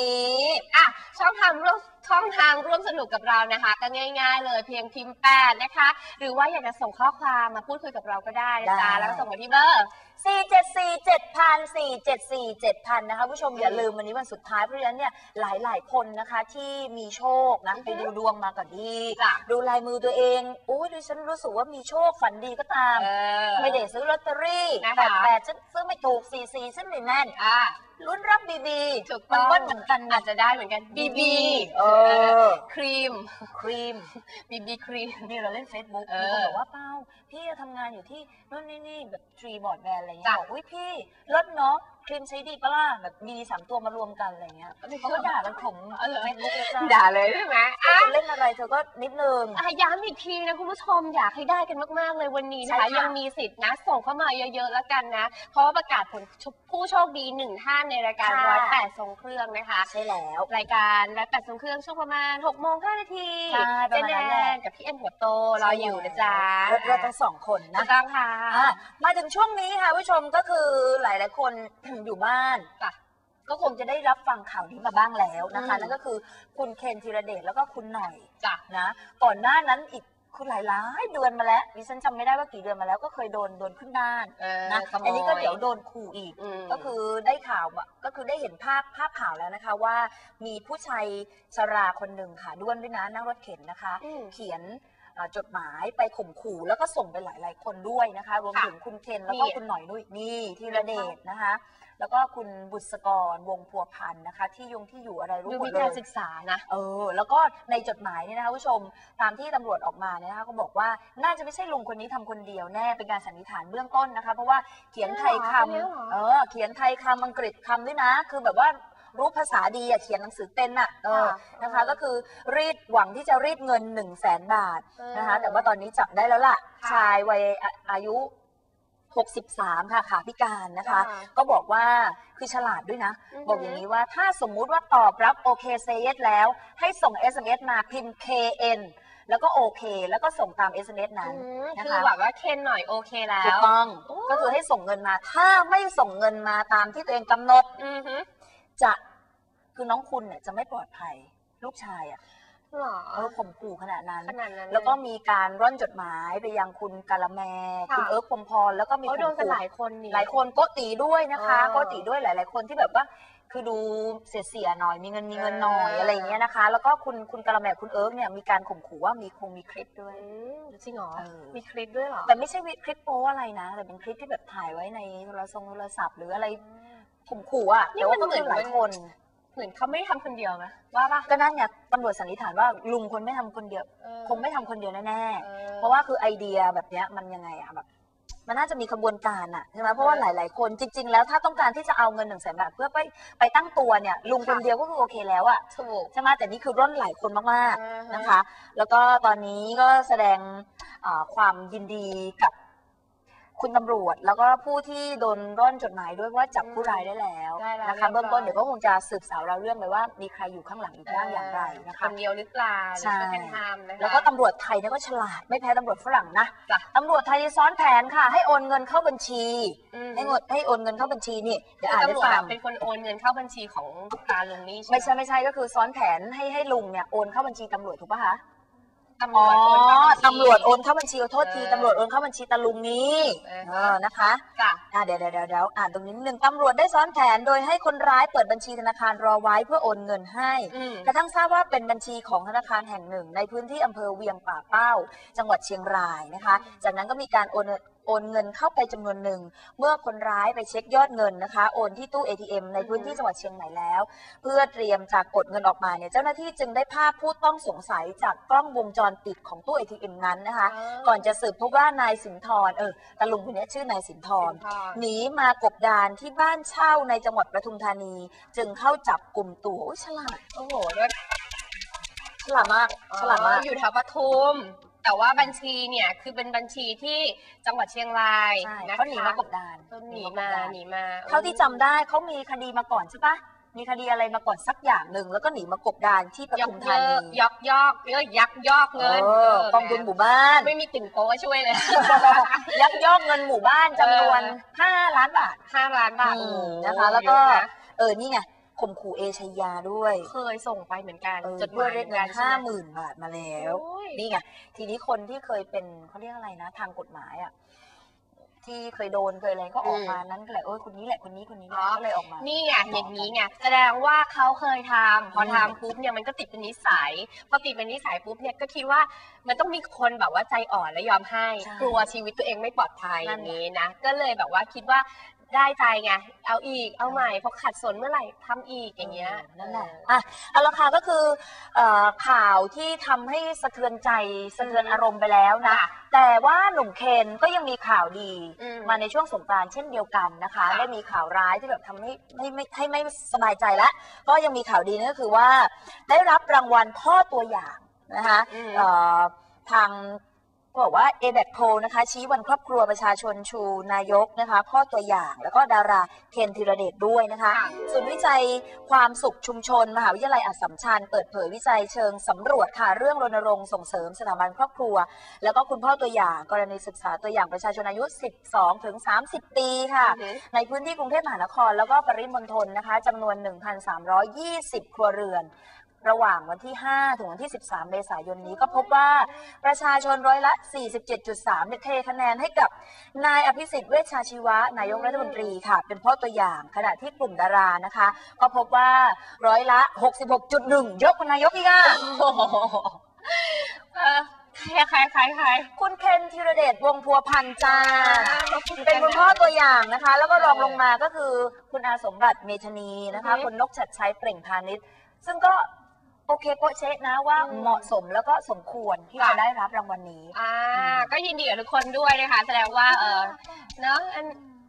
นี้อะช่องทางร่วมช่องทางร่วมสนุกกับเรานะคะ ก็ง่ายๆ เลยเพียงพิมพ์แปดนะคะ หรือว่าอยากจะส่งข้อความมาพูดคุยกับเราก็ได้นะจ๊ะได้แล้วก็ส่งมาที่เบอร์ 4 7 4 7 0 0 4 7 4 7 0 0 นะคะผู้ชมอย่าลืมวันนี้วันสุดท้ายเพราะฉะนั้นเนี่ยหลาย ๆ คนนะคะที่มีโชคนะอือฮึไปดูดวงมาก่อนดี จ้ะ ดูลายมือตัวเองโอ้ยดิฉันรู้สึกว่ามีโชคฝันดีก็ตาม เออ ไม่ได้ซื้อลอตเตอรี่นะคะ แปดแปดฉันซื้อไม่ถูกสี่สี่ฉันไม่แม่นอะ ลุ้นรับบีบีถูกมันต้อง เบิ้ลเหมือนกันอานะจจะได้เหมือนกันบีบีเออ ครีม ครีมบีบีครีม นี่เราเล่น Facebook เอมีอคนบอกว่าเป้าพี่จะทำงานอยู่ที่นู่นนี่นี่แบบทรีบอร์ดแบรนด์อะไรเงี้ยจ้ะบอกอุ้ยพี่ลดเนาะ ครีมใช้ดีปะล่ะแบบมีสามตัวมารวมกันอะไรเงี้ยเขาก็ด่ากันผมเออเฟซบุ๊กเลยจ้ะด่าเลยใช่ไหมอะเล่นอะไรเธอก็นิดนึงอะย้ำอีกทีนะคุณผู้ชมอยากให้ได้กันมากๆเลยวันนี้นะคะใช่ค่ะยังมีสิทธิ์นะ ส่งเข้ามาเยอะๆแล้วกันนะ เพราะว่าประกาศผลผู้โชคดีหนึ่งท่านในรายการค่ะร้อยแปดทรงเครื่องนะคะใช่แล้วรายการร้อยแปดทรงเครื่องช่วงประมาณ6กโมงห้านาทีใช่ประเจมาณแนนั้นแหละนกับพี่เอ็มหัวโตรออยู่นะจ๊ะเราเราทั้งสองคนนะนะต้องค่ะอะมาถึงช่วงนี้ค่ะผู้ชมก็คือหลายๆคนอยู่บ้านจ้ะก็คงจะได้รับฟังข่าวนี้มาบ้างแล้วนะคะ อืม นั่นก็คือคุณเคนธีรเดชแล้วก็คุณหน่อยจ้ะนะ ก่อนหน้านั้นอีกคือหลายๆเดือนมาแล้วดิฉันจำไม่ได้ว่ากี่เดือนมาแล้วก็เคยโดนโดนขึ้นบ้านเออนะขโมอันนี้ก็เดี๋ยวโดนขู่อีก ม ก็คือได้ข่าวมาก็คือได้เห็นภาพภาพข่าวแล้วนะคะว่ามีผู้ชายชราคนหนึ่งค่ะด้วนด้วยนะนั่งรถเข็นนะคะมเขียนเอ่อจดหมายไปข่มขู่แล้วก็ส่งไปหลาย ๆ คนด้วยนะคะ รวมค่ะถึงคุณเคนแล้วก็นี่คุณหน่อยนุ้ยนี่ธีรเดชนะคะ แล้วก็คุณบุษกรวงพัวพันธ์นะคะ ที่ยงที่อยู่อะไรรู้ดูหมมีดเลการย ศึกษานะ เออ แล้วก็ในจดหมายเนี่ยนะคะผู้ชมตามที่ตำรวจออกมาเนี่ยนะคะเขาบอกว่าน่าจะไม่ใช่ลุงคนนี้ทำคนเดียวแน่เป็นการสันนิษฐานเบื้องต้นนะคะ เพราะว่าเขียนไทยคเนี่ยเหรอำเออ เขียนไทยคำอังกฤษคำด้วยนะ คือแบบว่ารู้ภาษาดีอะเขียนหนังสือเป็นอะเออนะคะ ก็คือรีดหวังที่จะรีดเงิน1นึ่งแสนบาท นะคะแต่ว่าตอนนี้จับได้แล้วล่ะ ค่ะ ชายวัยอาอายุ 63 ค่ะขาพิการนะคะ ค่ะก็บอกว่าคือฉลาดด้วยนะ อือฮึ บอกอย่างนี้ว่าถ้าสมมุติว่าตอบรับโอเคเซเยสแล้ว ให้ส่ง SMS มาพิมพ์ KN แล้วก็โอเค แล้วก็ส่งตาม SMS นั้น อืมนะคะ คือแบบว่าเคนหน่อยโอเคแล้ถูกว ต้องโอ้ ก็คือให้ส่งเงินมา ถ้าไม่ส่งเงินมาตามที่ตัวเองกำหนด อือฮึจะคือน้องคุณเนี่ยจะไม่ปลอดภัยลูกชายอะ หรอเออข่มขู่ขนาดนั้น ขนาดนั้นเย แล้วก็มีการร่อนจดหมายไปยังคุณกาละแมค่ะ คุณเอิร์กพรหมพรแล้วก็มีเขาโดนกันข่มขู่หลายคนนี่ หลายคนโกติด้วยนะคะเออโกติด้วยหลาย ๆ คนที่แบบว่า คือดูเสียๆหน่อยมีเงินมีเงินหน่อยเอออ อะไรอย่างเงี้ยนะคะ แล้วก็คุณคุณกาละแมคุณเอิร์กเนี่ยมีการข่มขู่ว่ามีคงมีคลิปด้วย อืมจริงเหรอ เออ มีคลิปด้วยเหรอแต่ไม่ใช่คลิปโป๊อะไรนะ แต่เป็นคลิปที่แบบถ่ายไว้ในโทรศัพท์โทรศัพท์หรืออะไรข่มขู่อะนี่แต่ว่ามันก็คือเหมือนหลายคน เหมือนเขาไม่ได้ทำคนเดียวนะว่าปะก็นั่นไงตำรวจสันนิษฐานว่าลุงคนไม่ทำคนเดียวเออคงไม่ทำคนเดียวแน่ๆออเพราะว่าคือไอเดียแบบเนี้ยมันยังไงอะแบบ มันน่าจะมีขบวนการอะใช่ไหมเพราะว่าหลาย ๆ คนจริง ๆ แล้วถ้าต้องการที่จะเอาเงินหนึ่งแสนบาทเพื่อไปไปตั้งตัวเนี่ยลุงคนเดียวก็คือโอเคแล้วอะถูกใช่ไหมแต่นี่คือร่อนหลายคนมากอ่าฮๆนะคะ แล้วก็ตอนนี้ก็แสดงอ่าความยินดีกับ คุณตำรวจแล้วก็ผู้ที่โดนร่อนจดหมายด้วยว่าจับผู้ร้ายได้แล้วได้แล้วนะคะเรียบร้อยเบื้องต้นเดี๋ยวก็คงจะสืบสาวเราวเรื่องไปว่ามีใครอยู่ข้างหลังอีกบ้างอย่างไรนะคคะ นเดียวหรือเปล่าหรือใช่ ช่วยกันทำนะคะ แล้วก็ตำรวจไทยเนี่ยก็ฉลาดไม่แพ้ตำรวจฝรั่งนะจ้ะ ตำรวจไทยนี่ซ้อนแผนค่ะ ให้โอนเงินเข้าบัญชี อืมให้เงินให้โอนเงินเข้าบัญชีนี่เดี๋ยวอ่านตำให้รวจฟัอะง เป็นคนโอนเงินเข้าบัญชีของตาลุงนี่ไม่ใช่ใช่ไหมไม่ใช่ก็คือซ้อนแผนให้ให้ลุงเนี่ยโอนเข้าบัญชีตำรวจถูกปะคะ ตำรอ๋อวจโอนเข้าบัญชี ตำรวจโอนเข้าบัญชีขอโทษทีเออ ตำรวจโอนเข้าบัญชีตาลุงนี้เออเออนะคะจ้ะอ่าเดี๋ยวเดี๋ยวเดี๋ยวเดี๋ยวอ่านตรงนี้นิดนึงตำรวจได้ซ้อนแผนโดยให้คนร้ายเปิดบัญชีธนาคารรอไว้เพื่อโอนเงินให้ อืม กระทั่งทราบว่าเป็นบัญชีของธนาคารแห่งหนึ่ง ในพื้นที่อำเภอเวียงป่าเป้า จังหวัดเชียงรายนะคะ จากนั้นก็มีการโอน โอนเงินเข้าไปจำนวนหนึ่ง เมื่อคนร้ายไปเช็คยอดเงินนะคะ โอนที่ตู้ ATM ในพื้นที่จังหวัดเชียงใหม่แล้ว เพื่อเตรียมจากกดเงินออกมาเนี่ยเจ้าหน้าที่จึงได้ภาพผู้ต้องสงสัยจากกล้องวงจรปิดของตู้ ATM นั้นนะคะ ก่อนจะสืบพบว่านายสินทรเออตาลุงคนนี้ชื่อนายสินทรหนีมากบดานที่บ้านเช่าในจังหวัดปทุมธานี จึงเข้าจับกลุ่มตัวโอ้ยฉลาดโอ้โหด้วยฉลาดมากฉลาดมากอยู่แถวปทุม แต่ว่าบัญชีเนี่ยคือเป็นบัญชีที่จังหวัดเชียงรายใช่นะคะเขาหนีมากบดานเขาหนีมาหนีมาเท่าที่จำได้เขามีคดีมาก่อนใช่ปะมีคดีอะไรมาก่อนสักอย่างหนึ่งแล้วก็หนีมากบดานที่ปยทุกมเยธานีอะยอกยอกเยอะยักยอกเงินเออกองทุนหมู่บ้าน ไม่มีติ่งโป๊ช่วยเลย ยักยอกเงินหมู่บ้านจำนวนเออ5ล้านบาท ห้าล้านบาทอืโอ้มโหนะคะ แล้วก็เยอะนะเออ นี่ไงค ข่มขู่เอชายาด้วย เคยส่งไปเหมือนกันเออจดหด้วยมายเรียกเหมืเงิอนนกัห้าใช่ไหมื่นบาทมาแล้ว โอ้ยนี่ไงทีนี้คนที่เคยเป็นเขาเรียกอะไรนะ ทางกฎหมายอะที่เคยโดนเคยอะไรก็ออกมานั้นก็เลยเออคนนี้แหละคนนี้คนนี้แหละอ๋อก็เลยออกมา นี่ไงอย่างนี้ไงแสดงว่าเขาเคยทำพอทำปุ๊บเนี่ยมันก็ติดเป็นนิสัยพอติดเป็นนิสัยปุ๊บเนี่ยก็คิดว่ามันต้องมีคนแบบว่าใจอ่อนและยอมให้ ใช่กลัวชีวิตตัวเองไม่ปลอดภัยนั่อนย่างไงนี้นะก็เลยแบบว่าคิดว่า ได้ใจไง เอาอีก เอาใหม่พอขัดสนเมื่อไหร่ทำอีกอย่างเงี้ยนั่นแหละอะเอาละค่ะก็คือเอ่อข่าวที่ทำให้สะเทือนใจสะเทือนอารมณ์ไปแล้วนะ ค่ะแต่ว่าหนุ่มเคนก็ยังมีข่าวดีอืมมาในช่วงสงกรานต์เช่นเดียวกันนะคะ ค่ะ ได้มีข่าวร้ายที่แบบทำให้ให้ไม่ให้ไม่สบายใจแล้วก็ยังมีข่าวดีนั่นก็คือว่า ได้รับรางวัลพ่อตัวอย่างนะคะ อืม เอ่อทาง บอกว่า a b a c p o นะคะ ชี้วันครอบครัวประชาชนชูนายกนะคะพ่อตัวอย่างแล้วก็ดาราเคนธีรเดชด้วยนะคะค่ะศูนย์วิจัยความสุขชุมชน มหาวิทยาลัยอัสสัมชัญเปิดเผยวิจัยเชิงสำรวจค่ะเรื่องรณรงค์ส่งเสริมสถาบันครอบครัว แล้วก็คุณพ่อตัวอย่างกรณีศึกษาตัวอย่างประชาชนอายุ 12 ถึง 30 ปีค่ะอือหือในพื้นที่กรุงเทพมหานครแล้วก็ปริมณฑลนะคะจำนวน 1,320 ครัวเรือน ระหว่างวันที่ 5 ถึงวันที่ 13 เมษายนนี้ก็พบว่าประชาชนร้อยละ 47.3เนี่ยเทคะแนนให้กับนายอภิสิทธิ์เวชชาชีวะ นายกรัฐมนตรีค่ะ เป็นพ่อตัวอย่างขณะที่กลุ่มดารานะคะ ก็พบว่าร้อยละ 66.1เยอะกว่านายกอีกอะโอ้โหเออใครใครใครใครคุณเคนธีรเดชวงศ์พัวพันธ์จ้า เป็นคุณพ่อตัวอย่างนะคะ แล้วก็รองลงมาก็คือคุณอาสมบัติเมธานีนะคะอือฮึคุณนกชัดชัยเปล่งพาณิชย์ ซึ่งก็ โอเคโปะเชะนะว่าอืมเหมาะสมแล้วก็สมควรที่ค่ะ จะได้รับรางวัลนี้ อ่าก็ยินดีกับทุกคนด้วยนะคะ แสดงว่าเออเนอะอัน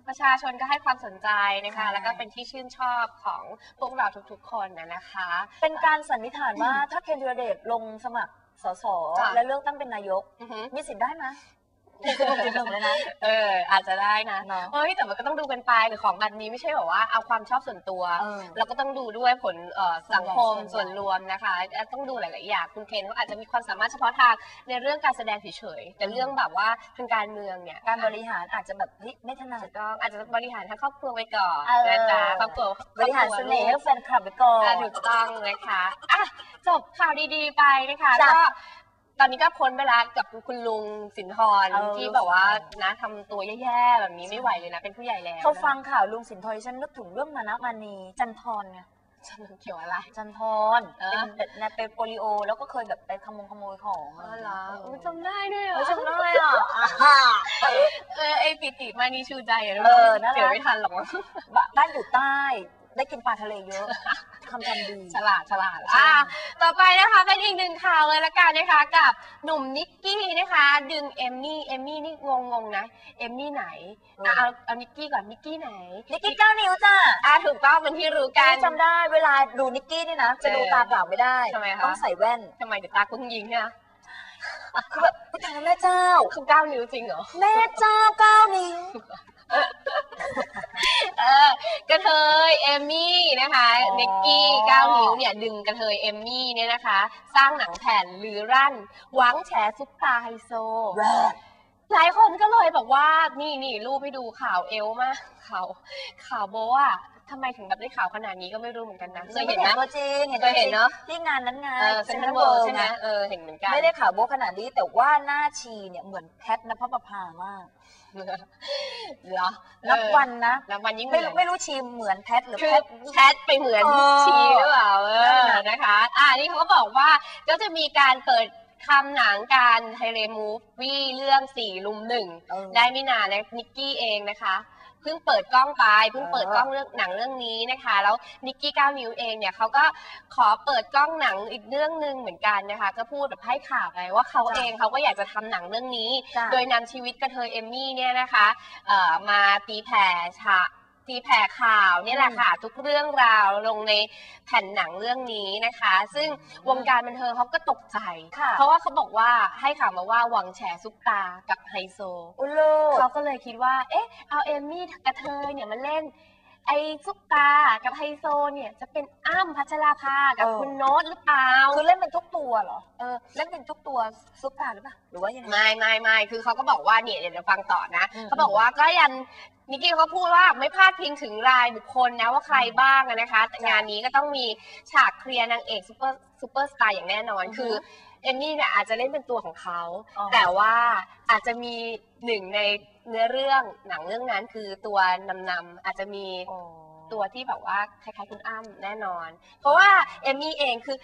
ประชาชนก็ให้ความสนใจนะคะ ใช่ แล้วก็เป็นที่ชื่นชอบของพวกเราทุกๆ คนนะนะคะ เป็นการสันนิษฐานว่าถ้าเคนธีรเดชลงสมัครสสค่ะและเลือกตั้งเป็นนายก อือหือมีสิทธิ์ได้ไหมเป็นคนที่หนึ่งเลยนะ เออ อาจจะได้นะเนาะ เฮ้ย แต่มันก็ต้องดูกันไปหรือของแบบนี้ไม่ใช่แบบว่าเอาความชอบส่วนตัว เออเราก็ต้องดูด้วยผลเอ่อสังคมส่ส่ววนนใหญ่รวมนะคะต้องดูหลาย ๆ อย่าง คุณเคนก็อาจจะมีความสามารถเฉพาะทางในเรื่องการแสดงเฉย ๆ แต่เรื่องแบบว่าทางการเมืองเนี่ยการบริหารอาจจะแบบเฮ้ยไม่ถนัด ถูกต้องอาจจะบริหารทั้งครอบครัวไว้ก่อนเออ นะจ๊ะครอบครัวบริหารเสน่ห์ให้แฟนคลับไปก่อน อะถูกต้องนะคะอะจบข่าวดี ๆ ไปนะคะจ้ะ ก็ ตอนนี้ก็พ้นไปแล้วกับคุณลุงสินทรเออ ที่แบบว่านะทำตัวแย่ๆแบบนี้ไม่ไหวเลยนะเป็นผู้ใหญ่แล้วเขาฟังข่าวลุงสินทรฉันนึกถึงเรื่องมานะมานีจันทรไงเกี่ยวอะไร จันทรเออ เป็นแบบนะเป็นโปลิโอ แล้วก็เคยแบบไปขโมยขโมยของอ๋อเหรอเออุ๊อยจำได้ด้วยเหรอเฮ้ยจำได้อะอ่า เออไอปิติมานีชูใจอะเออนั่นแหละเดี๋ยวไม่ทันหรอกมั้งบ้านบ้านอยู่ใต้ ได้กินปลาทะเลเยอะ คำจำดีฉลาดฉลาดใช่อะต่อไปนะคะเป็นอีกหนึ่งข่าวเลยละกันนะคะ กับหนุ่มนิกกี้นะคะ ดึงเอมมี่เอมมี่นี่งงงๆนะเอมมี่ไหนอะเอาเอานิกกี้ก่อนนิกกี้ไหนนิกกี้เก้านิ้วจ้าอะถูกต้องเป็นที่รู้กันจำได้เวลาดูนิกกี้นี่นะจะดูเออตาเปล่าไม่ได้ทำไมคะต้องใส่แว่นทำไมเดี๋ยวตากุ้งยิงเนี่ยคือแบบอุ๊ยตายแล้วแม่เจ้าคือเก้านิ้วจริงเหรอแม่เจ้าเก้านิ้วเออ กระเทยเอมมี่นะคะอ๋อนิกกี้เก้านิ้วเนี่ยดึงกระเทยเอมมี่เนี่ยนะคะ สร้างหนังแผ่นลือรั่นหวังแฉซุปตาไฮโซแรกหลายคนก็เลยบอกว่านี่นี่รูปให้ดูข่าวเอลมากข่าวข่าวโบอะ ทำไมถึงแบบได้ข่าวขนาดนี้ก็ไม่รู้เหมือนกันนะเคยเห็นไหมตัวจริงเคยเห็นเนอะที่งานนั้นไงเออเซนทรัลเวิลด์ใช่ไหมเออเห็นเหมือนกันไม่ได้ข่าวโบะขนาดนี้แต่ว่าหน้าชีเนี่ยเหมือนแพทนภพพามากเหรอนับวันนะนับวันยิ่งไม่เหมืรู้อนไม่รู้ชีเหมือนแพทหรือคืแพอทแพทไปเหมือนเออชีหรือเปล่าเอนั่อนน่ะนะคะ อ่านี่เขาก็บอกว่าก็จะมีการเปิดทำหนังการไทเรมูฟวี่เรื่องสี่ลุมหนึ่งเออได้ไม่นานนะนิกกี้เองนะคะ เพิ่งเปิดกล้องไปเพิ่งเปิดเออกล้องเรื่องหนังเรื่องนี้นะคะ แล้วนิกกี้ก้าวนิ้วเองเนี่ยเขาก็ขอเปิดกล้องหนังอีกเรื่องหนึ่งเหมือนกันนะคะ ก็พูดแบบให้ข่าวไปว่าเขาเองเขาก็อยากจะทำหนังเรื่องนี้จ้ะโดยนำชีวิตกระเทยเอมมี่เนี่ยนะคะเอ่อมาตีแผ่ฉะ ตีแผ่ข่าวเนี่ยแหละค่ะ ทุกเรื่องราวลงในแผ่นหนังเรื่องนี้นะคะ ซึ่งวงการบันเทิงเขาก็ตกใจ ค่ะเพราะว่าเขาบอกว่าให้ข่าวมาว่าหวังแฉซุปตากับไฮโซ อุโลกเขาก็เลยคิดว่า เอ๊ะ เอาเอมมี่กระเทยเนี่ยมาเล่น ไอ้ซุปตากับไฮโซเนี่ยจะเป็นอ้ำพัชราภากับเออ คุณโน้ตหรือเปล่าคือเล่นเป็นทุกตัวเหรอ เออ เล่นเป็นทุกตัวซุปตาหรือเปล่า หรือว่ายังไง ไม่ไม่ไม่คือเขาก็บอกว่าเนี่ยเดี๋ยวเราฟังต่อนะอืม เขาบอกว่าก็ยังนิกกี้เขาก็พูดว่าไม่พลาดพิงถึงรายบุคคลนะว่าใครบ้างอะนะคะแต่งานนี้ก็ต้องมีฉากเคลียร์นางเอกซูเปอร์ซูเปอร์สตาร์อย่างแน่นอนอือฮึคือ เอมมี่เนี่ยอาจจะเล่นเป็นตัวของเขา อ๋อ แต่ว่าอาจจะมีหนึ่งในเนื้อเรื่องหนังเรื่องนั้นคือตัวนำนำๆอาจจะมีตัวที่แบบว่าคล้ายๆคุณอ้ำแน่นอน เพราะว่าเอมมี่เองคือ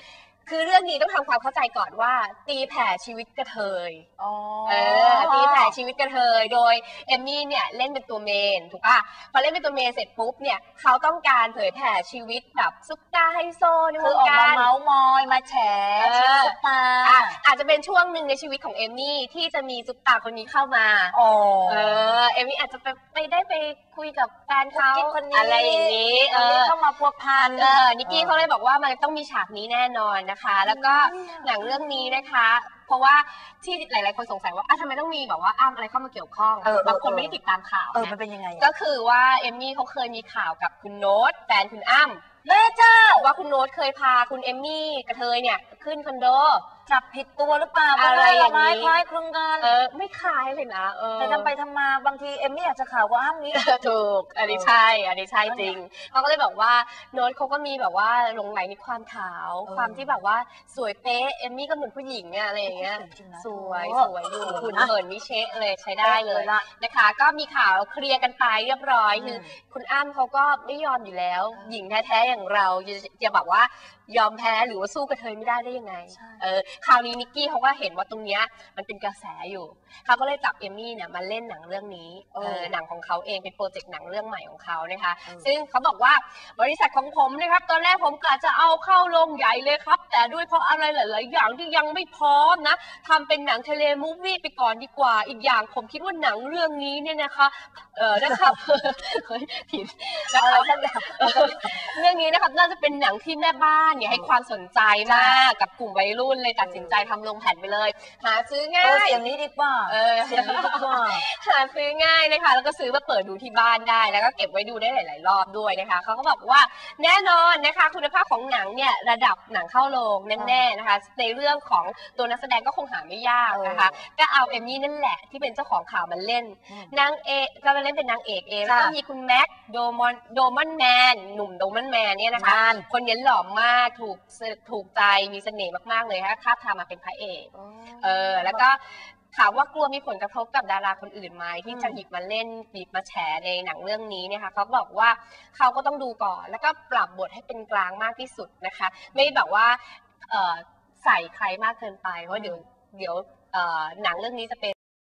คือเรื่องนี้ต้องทำความเข้าใจก่อนว่า ตีแผ่ชีวิตกระเทยอ๋อเออตีแผ่ชีวิตกระเทยโดยเอมมี่เนี่ยเล่นเป็นตัวเมนถูกป่ะพอเล่นเป็นตัวเมนเสร็จปุ๊บเนี่ยเขาต้องการเผยแผ่ชีวิตแบบซุปตาไฮโซในวคืองออกกามาร เมาส์มอยมาแฉเออชีวิตซุปตาอะอาจจะเป็นช่วงหนึ่งในชีวิตของเอมมี่ที่จะมีซุปตาคนนี้เข้ามาอ๋อเออ เอมมี่อาจจะไปไปได้ไปคุยกับแฟนเขากุ๊กกิ๊กคนนี้ อะไรอย่างนี้ เอเออเข้ามาพัวพัน เออนิกกี้เขาเลยบอกว่ามันต้องมีฉากนี้แน่นอนนะคะแล้วก็หนังเรื่องนี้นะคะ เพราะว่าที่หลาย ๆ คนสงสัยว่าอะทำไมต้องมีแบบว่าอ้ำอะไรเข้ามาเกี่ยวข้องเออเออ บางคนไม่ได้ติดตามข่าวเออนะมันเป็นยังไงก็อะคือว่าเอมมี่เขาเคยมีข่าวกับคุณโน้ตแฟนคุณอ้ำแม่เจ้าว่าคุณโน้ตเคยพาคุณเอมมี่กระเทยเนี่ยขึ้นคอนโด จับผิดตัวหรือเปล่าอะไรอย่างนี้นี้คล้ายคลึงกันเออไม่คล้ายเลยนะเออแต่ทำไปทำมาบางทีเอมมี่อาจจะข่าวกว่าอ้ำนี้ถูกอันนี้ใช่อันนี้ใช่จริงเขาก็เลยบอกว่าโน้ตเขาก็มีแบบว่าหลงไหลในความขาวเออความที่แบบว่าสวยเป๊ะเอมมี่ก็เหมือนผู้หญิงอะอะไรอย่างเงี้ยจริงๆนะสวยโอ้สวยอยู่เออหุ่นนะเหินมิเชะเลยใช้ได้เลยละนะคะ ก็มีข่าวเคลียร์กันไปเรียบร้อยคือมคุณอ้ำเขาก็ไม่ยอมอยู่แล้ว หญิงแท้ๆอย่างเราจะจะแบบว่า ยอมแพ้หรือว่าสู้กระเทยไม่ได้ได้ยังไงใช่เออคราวนี้นิกกี้เขาก็เห็นว่าตรงเนี้ยมันเป็นกระแสอยู่เขาก็เลยจับเอมมี่เนี่ยมาเล่นหนังเรื่องนี้เออเออหนังของเขาเองเป็นโปรเจกต์หนังเรื่องใหม่ของเขานะคะเออซึ่งเขาบอกว่าบริษัทของผมนะครับตอนแรกผมกะจะเอาเข้าโรงใหญ่เลยครับ แต่ด้วยเพราะอะไรหลาย ๆ อย่างที่ยังไม่พร้อมนะทำเป็นหนังเทเลมูฟวี่ไปก่อนดีกว่า อีกอย่างผมคิดว่าหนังเรื่องนี้เนี่ยนะคะเออนะครับเฮ้ยผิดนะอะไรครับสักอย่างเรื่องนี้นะครับน่าจะเป็นหนังที่แม่บ้านเนี่ยให้ความสนใจมากกับกลุ่มวัยรุ่นเลยตัดสินใจทำลงแผ่นไปเลย หาซื้อง่าเออย เสียงนี้ดีกว่าเออ เสียงนี้ดีกว่า หาซื้อง่ายนะคะ แล้วก็ซื้อมาเปิดดูที่บ้านได้ แล้วก็เก็บไว้ดูได้หลาย ๆ รอบด้วยนะคะ เขาก็บอกว่าแน่นอนนะคะ คุณภาพของหนังเนี่ยระดับหนังเข้าโรงแน่ๆนะคะ ในเรื่องของตัวนักแสดงก็คงหาไม่ยากนะคะ ก็เอาเอมมี่นั่นแหละที่เป็นเจ้าของข่าวมาเล่นนางเอกก็มาเล่นเป็นนางเอกเองแล้วก็ค่ะมีคุณแม็กโดมอนโดมอนแมนหนุ่มโดมอนแมนเนี่ยนะคะนั่นคนนี้หล่อมากถูกถูกใจมีเสน่ห์มากๆเลยค่ะคาบทามมาเป็นพระเอกเออแล้วก็ถามว่ากลัวมีผลกระทบกับดาราคนอื่นไหมที่จะหยิบมาเล่นหยิบมาแฉในหนังเรื่องนี้เนี่ยค่ะเขาบอกว่าเขาก็ต้องดูก่อน แล้วก็ปรับบทให้เป็นกลางมากที่สุดนะคะ ไม่แบบว่าเออใส่ใครมากเกินไปเพราะเดี๋ยวเดี๋ยวเอ่อหนังเรื่องนี้จะเป็น